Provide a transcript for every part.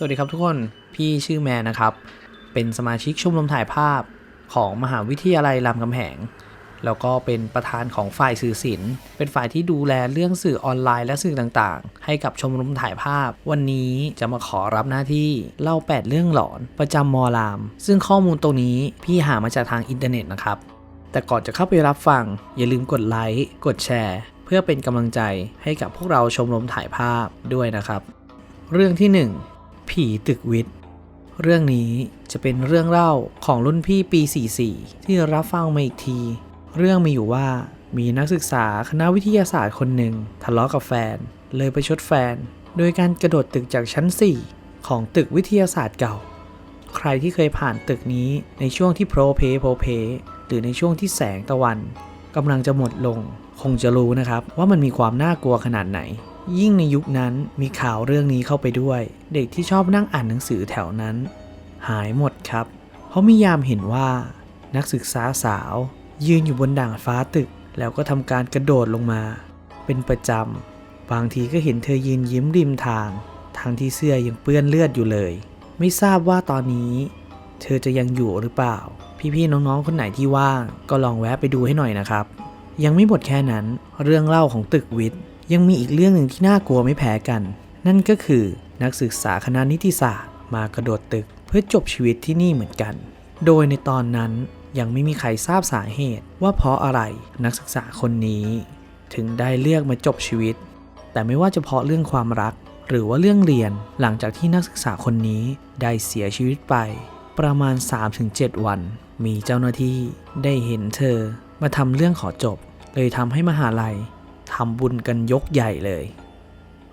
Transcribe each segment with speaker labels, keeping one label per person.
Speaker 1: สวัสดีครับทุกคน พี่ชื่อแมนนะครับ เป็นสมาชิกชมรมถ่ายภาพของมหาวิทยาลัยรามคำแหง แล้วก็เป็นประธานของฝ่ายสื่อศิลป์ เป็นฝ่ายที่ดูแลเรื่องสื่อออนไลน์และสื่อต่างๆ ให้กับชมรมถ่ายภาพ วันนี้จะมาขอรับหน้าที่เล่า 8 เรื่องหลอนประจำมอราม ซึ่งข้อมูลตรงนี้พี่หามาจากทางอินเทอร์เน็ตนะครับ แต่ก่อนจะเข้าไปรับฟัง อย่าลืมกดไลค์ กดแชร์ เพื่อเป็นกำลังใจให้กับพวกเราชมรมถ่ายภาพด้วยนะครับ เรื่องที่ 1 ผีตึกวิทย์ เรื่องนี้จะเป็นเรื่องเล่าของรุ่นพี่ปี 44 ที่รับฟังมาอีกที เรื่องมีอยู่ว่ามีนักศึกษาคณะวิทยาศาสตร์คนหนึ่งทะเลาะกับแฟน เลยไปชดแฟน โดยการกระโดดตึกจากชั้น 4 ของตึกวิทยาศาสตร์เก่า ใครที่เคยผ่านตึกนี้ในช่วงที่โพรเพโพรเพ หรือในช่วงที่แสงตะวันกำลังจะหมดลง คงจะรู้นะครับว่ามันมีความน่ากลัวขนาดไหน ยิ่งในยุคนั้นมีข่าวเรื่องนี้เข้าไปด้วย เด็กที่ชอบนั่งอ่านหนังสือแถวนั้น หายหมดครับ เพราะมียามเห็นว่า นักศึกษาสาว ยืนอยู่บนด่างฟ้าตึก แล้วก็ทำการกระโดดลงมา เป็นประจำบางทีก็เห็นเธอยืนยิ้มริมทาง ทางที่เสื้อยังเปื้อนเลือดอยู่เลย ไม่ทราบว่าตอนนี้ เธอจะยังอยู่หรือเปล่า พี่ๆน้องๆคนไหนที่ว่างก็ลองแวะไปดูให้หน่อยนะครับ ยังไม่หมดแค่นั้น เรื่องเล่าของตึกวิทย์ ยังมีอีกเรื่องหนึ่งที่น่ากลัวไม่แพ้กัน นั่นก็คือนักศึกษาคณะนิติศาสตร์ มากระโดดตึกเพื่อจบชีวิตที่นี่เหมือนกัน โดยในตอนนั้นยังไม่มีใครทราบสาเหตุ ว่าเพราะอะไรนักศึกษาคนนี้ ถึงได้เลือกมาจบชีวิต แต่ไม่ว่าจะเพราะเรื่องความรัก หรือว่าเรื่องเรียนหลังจากที่นักศึกษาคนนี้ได้เสียชีวิตไป ประมาณ 3-7 วัน มีเจ้าหน้าที่ได้เห็นเธอมาทำเรื่องขอจบ เลยทำให้มหาลัย ทำบุญกันยกใหญ่เลย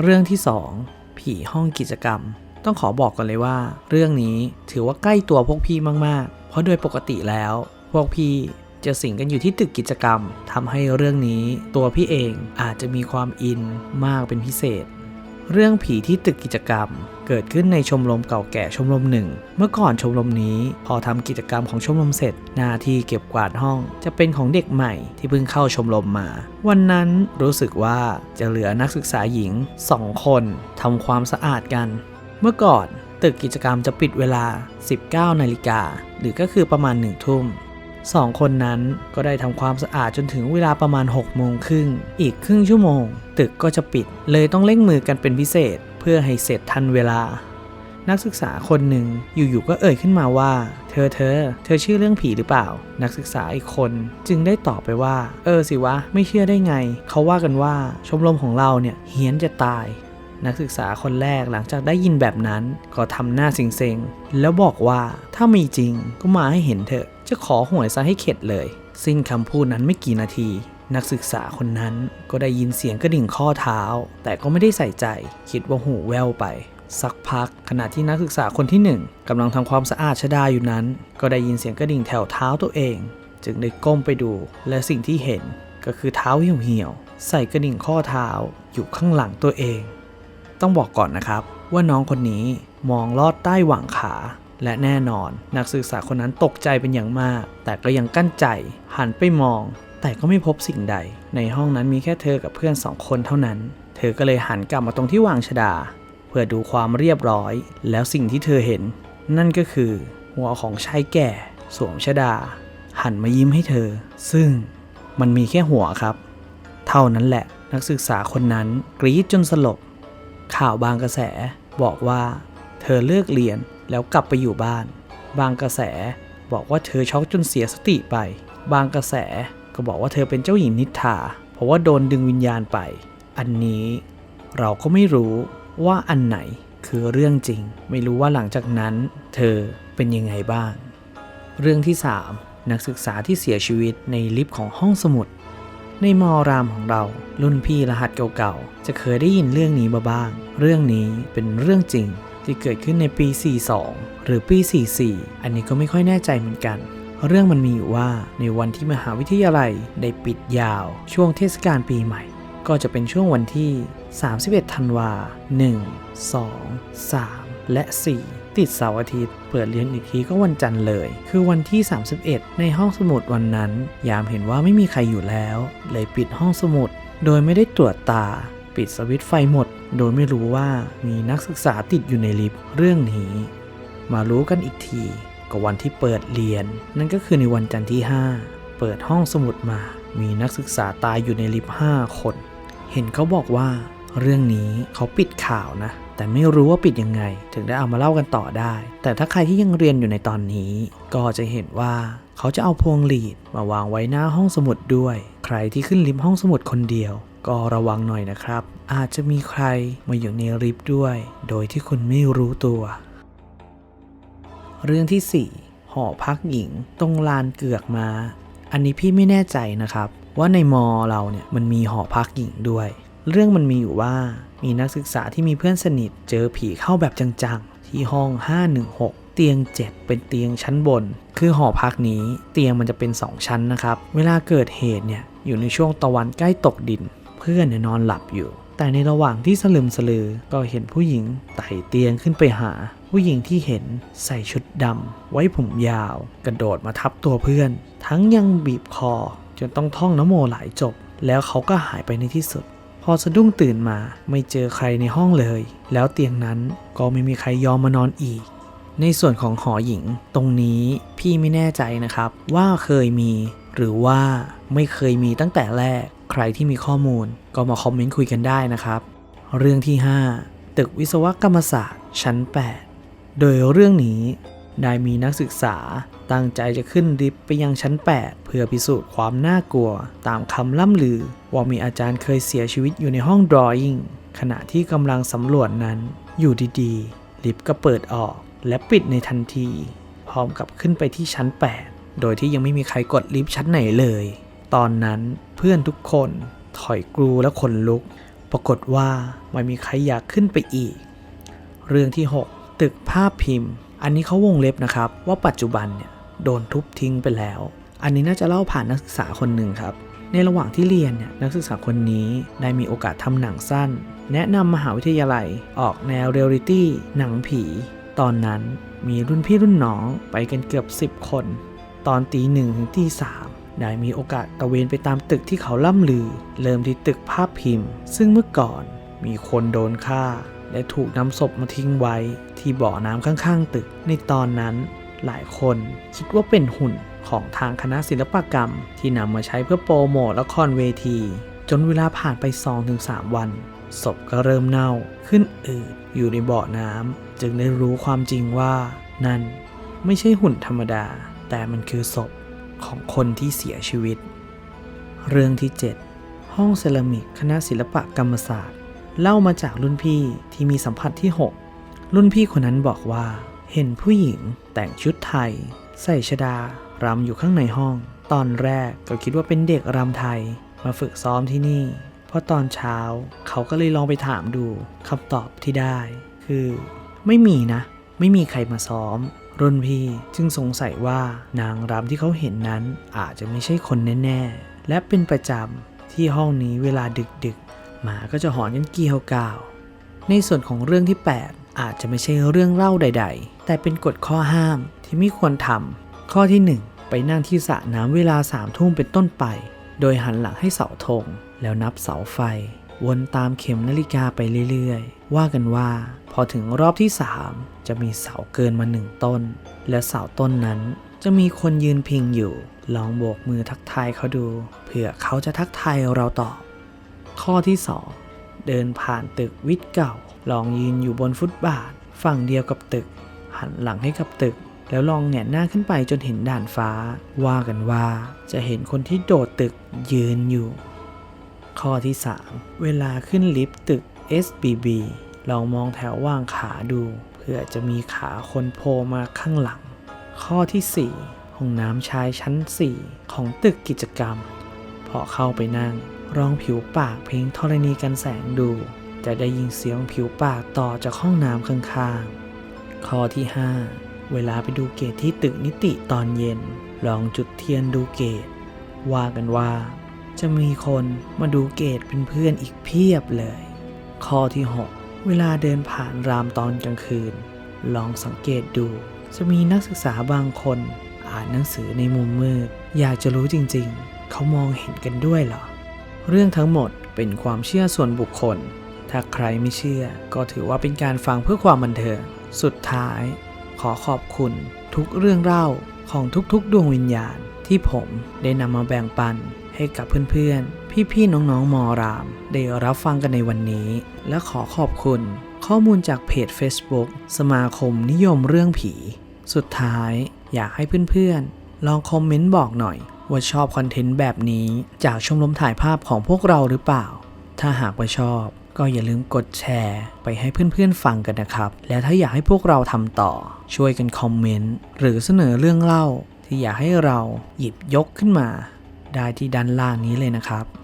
Speaker 1: เรื่องที่ 2 ผีห้องกิจกรรม ต้องขอบอกกันเลยว่า เรื่องนี้ถือว่าใกล้ตัวพวกพี่มากๆ เพราะโดยปกติแล้ว พวกพี่จะสิงกันอยู่ที่ตึกกิจกรรมทำให้เรื่องนี้ตัวพี่เองอาจจะมีความอินมากเป็นพิเศษ เรื่องผีที่ตึกกิจกรรม เกิดขึ้นในชมรมเก่าแก่ชมรมหนึ่ง เมื่อก่อนชมรมนี้พอทำกิจกรรมของชมรมเสร็จ หน้าที่เก็บกวาดห้อง จะเป็นของเด็กใหม่ที่เพิ่งเข้าชมรมมา วันนั้นรู้สึกว่าจะเหลือนักศึกษาหญิงสองคนทำความสะอาดกัน เมื่อก่อนตึกกิจกรรมจะปิดเวลา 19 นาฬิกา หรือก็คือประมาณ1ทุ่ม สองคนนั้นก็ได้ทำความสะอาดจนถึงเวลาประมาณ6โมงครึ่ง อีกครึ่งชั่วโมง ตึกก็จะปิด เลยต้องเร่งมือกันเป็นพิเศษ เพื่อให้เสร็จทันเวลา นักศึกษาคนหนึ่งอยู่ๆก็เอ่ยขึ้นมาว่า เธอเธอ เธอเชื่อเรื่องผีหรือเปล่า นักศึกษาอีกคนจึงได้ตอบไปว่า เออสิวะ ไม่เชื่อได้ไง เขาว่ากันว่าชมรมของเราเนี่ยเฮี้ยนจะตายนักศึกษาคนแรกหลังจากได้ยินแบบนั้น ก็ทำหน้าเซ็งๆแล้วบอกว่าถ้ามีจริงก็มาให้เห็นเถอะ จะขอหวยซะให้เข็ดเลย สิ้นคำพูดนั้นไม่กี่นาที นักศึกษาคนนั้นก็ได้ยินเสียงกระดิ่งข้อเท้า แต่ก็ไม่ได้ใส่ใจ คิดว่าหูแว่วไป สักพักขณะที่นักศึกษาคนที่หนึ่งกำลังทำความสะอาดชดาอยู่นั้น ก็ได้ยินเสียงกระดิ่งแถวเท้าตัวเอง จึงได้ก้มไปดู และสิ่งที่เห็นก็คือเท้าเหี่ยวๆใส่กระดิ่งข้อเท้าอยู่ข้างหลังตัวเอง ต้องบอกก่อนนะครับว่าน้องคนนี้มองลอดใต้หว่างขา และแน่นอนนักศึกษาคนนั้นตกใจเป็นอย่างมาก แต่ก็ยังกั้นใจหันไปมอง แต่ก็ไม่พบสิ่งใด ในห้องนั้นมีแค่เธอกับเพื่อนสองคนเท่านั้น เธอก็เลยหันกลับมาตรงที่วางชดา เพื่อดูความเรียบร้อย แล้วสิ่งที่เธอเห็น นั่นก็คือ หัวของชายแก่ สวมชดา หันมายิ้มให้เธอ ซึ่งมันมีแค่หัวครับ เท่านั้นแหละนักศึกษาคนนั้นกรี๊ดจนสลบข่าวบางกระแสบอกว่า เธอเลิกเรียน แล้วกลับไปอยู่บ้าน บางกระแสบอกว่าเธอช็อกจนเสียสติไป บางกระแสก็บอกว่าเธอเป็นเจ้าหญิงนิทราเพราะว่าโดนดึงวิญญาณไป อันนี้เราก็ไม่รู้ว่าอันไหนคือเรื่องจริง ไม่รู้ว่าหลังจากนั้น เธอเป็นยังไงบ้าง เรื่องที่ 3 นักศึกษาที่เสียชีวิตในลิฟต์ของห้องสมุด ในมอรามของเรา รุ่นพี่รหัสเก่าๆ จะเคยได้ยินเรื่องนี้มาบ้าง เรื่องนี้เป็นเรื่องจริง ที่เกิดขึ้นในปี 42 หรือปี 44 อันนี้ก็ไม่ค่อยแน่ใจเหมือนกัน เรื่องมันมีอยู่ว่าในวันที่มหาวิทยาลัยได้ปิดยาว ช่วงเทศกาลปีใหม่ ก็จะเป็นช่วงวันที่ 31 ธันวา 1 2 3 และ 4 ติดเสาร์อาทิตย์ เปิดเรียนอีกทีก็วันจันทร์เลย คือวันที่ 31 ในห้องสมุดวันนั้น ยามเห็นว่าไม่มีใครอยู่แล้ว เลยปิดห้องสมุด โดยไม่ได้ตรวจตา ปิดสวิตช์ไฟหมด โดยไม่รู้ว่ามีนักศึกษาติดอยู่ในลิฟต์เรื่องนี้ มารู้กันอีกทีก็วันที่เปิดเรียน นั่นก็คือในวันจันทร์ที่ 5 เปิดห้องสมุดมา มีนักศึกษาตายอยู่ในลิฟต์5คน เห็นเขาบอกว่า เรื่องนี้เขาปิดข่าวนะ แต่ไม่รู้ว่าปิดยังไง ถึงได้เอามาเล่ากันต่อได้ แต่ถ้าใครที่ยังเรียนอยู่ในตอนนี้ ก็จะเห็นว่าเขาจะเอาพวงหลีดมาวางไว้หน้าห้องสมุดด้วย ใครที่ขึ้นลิฟต์ห้องสมุดคนเดียว ก็ระวังหน่อยนะครับ อาจจะมีใครมาอยู่ในลิฟต์ด้วย โดยที่คุณไม่รู้ตัว เรื่องที่ 4 หอพักหญิงตรงลานเกือกมา อันนี้พี่ไม่แน่ใจนะครับ ว่าในมอเราเนี่ยมันมีหอพักหญิงด้วย เรื่องมันมีอยู่ว่ามีนักศึกษาที่มีเพื่อนสนิท เจอผีเข้าแบบจังๆ ที่ห้อง 516เตียง 7 เป็นเตียงชั้นบน คือหอพักนี้เตียงมันจะเป็น 2 ชั้นนะครับ เวลาเกิดเหตุเนี่ย อยู่ในช่วงตะวันใกล้ตกดิน เพื่อนเนี่ยนอนหลับอยู่ แต่ในระหว่างที่สลึมสลือก็เห็นผู้หญิงไต่เตียงขึ้นไปหา ผู้หญิงที่เห็นใส่ชุดดำไว้ผมยาว กระโดดมาทับตัวเพื่อน ทั้งยังบีบคอจนต้องท่องนโมหลายจบ แล้วเขาก็หายไปในที่สุด พอสะดุ้งตื่นมาไม่เจอใครในห้องเลย แล้วเตียงนั้นก็ไม่มีใครยอมมานอนอีกในส่วนของหอหญิงตรงนี้พี่ไม่แน่ใจนะครับ ว่าเคยมี หรือว่าไม่เคยมีตั้งแต่แรก ใครที่มีข้อมูลก็มาคอมเมนต์คุยกันได้นะครับ เรื่องที่ 5 ตึกวิศวกรรมศาสตร์ชั้น 8 โดยเรื่องนี้ได้มีนักศึกษาตั้งใจจะขึ้นลิฟต์ไปยังชั้น 8 เพื่อพิสูจน์ความน่ากลัว ตามคำล่ำลือ ว่ามีอาจารย์เคยเสียชีวิตอยู่ในห้องดรอยิ่งขณะที่กำลังสำรวจนั้น อยู่ดีๆ ลิฟต์ก็เปิดออกและปิดในทันที พร้อมกับขึ้นไปที่ชั้น 8 โดยที่ยังไม่มีใครกดลิฟต์ชั้นไหนเลย ตอนนั้นเพื่อนทุกคนถอยกรูและขนลุก ปรากฏว่าไม่มีใครอยากขึ้นไปอีก เรื่องที่ 6 ตึกภาพพิมพ์ อันนี้เขาวงเล็บนะครับ ว่าปัจจุบันเนี่ยโดนทุบทิ้งไปแล้ว อันนี้น่าจะเล่าผ่านนักศึกษาคนหนึ่งครับ ในระหว่างที่เรียนเนี่ยนักศึกษาคนนี้ได้มีโอกาสทำหนังสั้น แนะนำมหาวิทยาลัยออกแนวเรียลลิตี้หนังผี ตอนนั้นมีรุ่นพี่รุ่นน้องไปกันเกือบ 10 คน ตอนตีหนึ่งถึงตีสามได้มีโอกาสตะเวนไปตามตึกที่เขาล่ำลือ เริ่มที่ตึกภาพพิมพ์ ซึ่งเมื่อก่อนมีคนโดนฆ่า และถูกนำศพมาทิ้งไว้ที่บ่อน้ำข้างๆ ตึก ในตอนนั้น หลายคนคิดว่าเป็นหุ่นของทางคณะศิลปกรรม ที่นำมาใช้เพื่อโปรโมทละครเวที จนเวลาผ่านไป 2-3 วัน ศพก็เริ่มเน่าขึ้นอืดอยู่ในบ่อน้ำจึงได้รู้ความจริงว่านั่นไม่ใช่หุ่นธรรมดา แต่มันคือศพของคนที่เสียชีวิต เรื่องที่ 7 ห้องเซรามิกคณะศิลปกรรมศาสตร์ เล่ามาจากรุ่นพี่ที่มีสัมผัสที่ 6 รุ่นพี่คนนั้นบอกว่า เห็นผู้หญิงแต่งชุดไทย ใส่ชดารำอยู่ข้างในห้อง ตอนแรกก็คิดว่าเป็นเด็กรำไทย มาฝึกซ้อมที่นี่เพราะตอนเช้าเขาก็เลยลองไปถามดูคำตอบที่ได้ คือ ไม่มีนะ ไม่มีใครมาซ้อม รุ่นพี่จึงสงสัยว่านางรำที่เขาเห็นนั้นอาจจะไม่ใช่คนแน่ๆ และเป็นประจำที่ห้องนี้เวลาดึกๆ หมาก็จะหอนกันเกี่ยวกาว ในส่วนของเรื่องที่ 8 อาจจะไม่ใช่เรื่องเล่าใด ๆ แต่เป็นกฎข้อห้ามที่ไม่ควรทำข้อที่ 1 ไปนั่งที่สระน้ำเวลาสามทุ่มเป็นต้นไป โดยหันหลังให้เสาธงแล้วนับเสาไฟ วนตามเข็มนาฬิกาไปเรื่อยๆ ว่ากันว่า พอถึงรอบที่ 3 จะมีเสาเกินมาหนึ่งต้น และเสาต้นนั้นจะมีคนยืนพิงอยู่ ลองโบกมือทักทายเขาดู เผื่อเขาจะทักทายเราตอบ ข้อที่2เดินผ่านตึกวิทย์เก่า ลองยืนอยู่บนฟุตบาท ฝั่งเดียวกับตึก หันหลังให้กับตึก แล้วลองแหงนหน้าขึ้นไปจนเห็นด่านฟ้า ว่ากันว่าจะเห็นคนที่โดดตึกยืนอยู่ ข้อที่ 3 เวลาขึ้นลิฟต์ตึก SBB ลองมองแถวว่างขาดูเพื่อจะมีขาคนโผล่มาข้างหลัง ข้อที่ 4 ห้องน้ำชายชั้น 4 ของตึกกิจกรรม พอเข้าไปนั่งรองผิวปากเพลงธรณีกันแสงดู จะได้ยินเสียงผิวปากต่อจากห้องน้ำข้างๆ ข้อที่ 5 เวลาไปดูเกตที่ตึกนิติตอนเย็น ลองจุดเทียนดูเกตว่ากันว่า จะมีคนมาดูเกตเป็นเพื่อนอีกเพียบเลย ข้อที่ 6 เวลาเดินผ่านรามตอนกลางคืน ลองสังเกตดู จะมีนักศึกษาบางคน อ่านหนังสือในมุมมืด อยากจะรู้จริงๆ เขามองเห็นกันด้วยเหรอ เรื่องทั้งหมดเป็นความเชื่อส่วนบุคคล ถ้าใครไม่เชื่อ ก็ถือว่าเป็นการฟังเพื่อความบันเทิง สุดท้าย ขอขอบคุณทุกเรื่องเล่าของทุกๆ ดวงวิญญาณที่ผมได้นำมาแบ่งปัน ให้กับเพื่อนๆ พี่ๆ น้องๆ มอราม ได้รับฟังกันในวันนี้ และขอขอบคุณ ข้อมูลจากเพจ Facebook สมาคมนิยมเรื่องผี สุดท้ายอยากให้เพื่อนๆ ลองคอมเมนต์บอกหน่อย ว่าชอบคอนเทนต์แบบนี้ จากชมรมถ่ายภาพของพวกเราหรือเปล่า ถ้าหากว่าชอบ ก็อย่าลืมกดแชร์ ไปให้เพื่อนๆ ฟังกันนะครับ แล้วถ้าอยากให้พวกเราทำต่อ ช่วยกันคอมเมนต์หรือเสนอเรื่องเล่าที่อยากให้เราหยิบยกขึ้นมา ได้ที่ด้านล่างนี้เลยนะครับ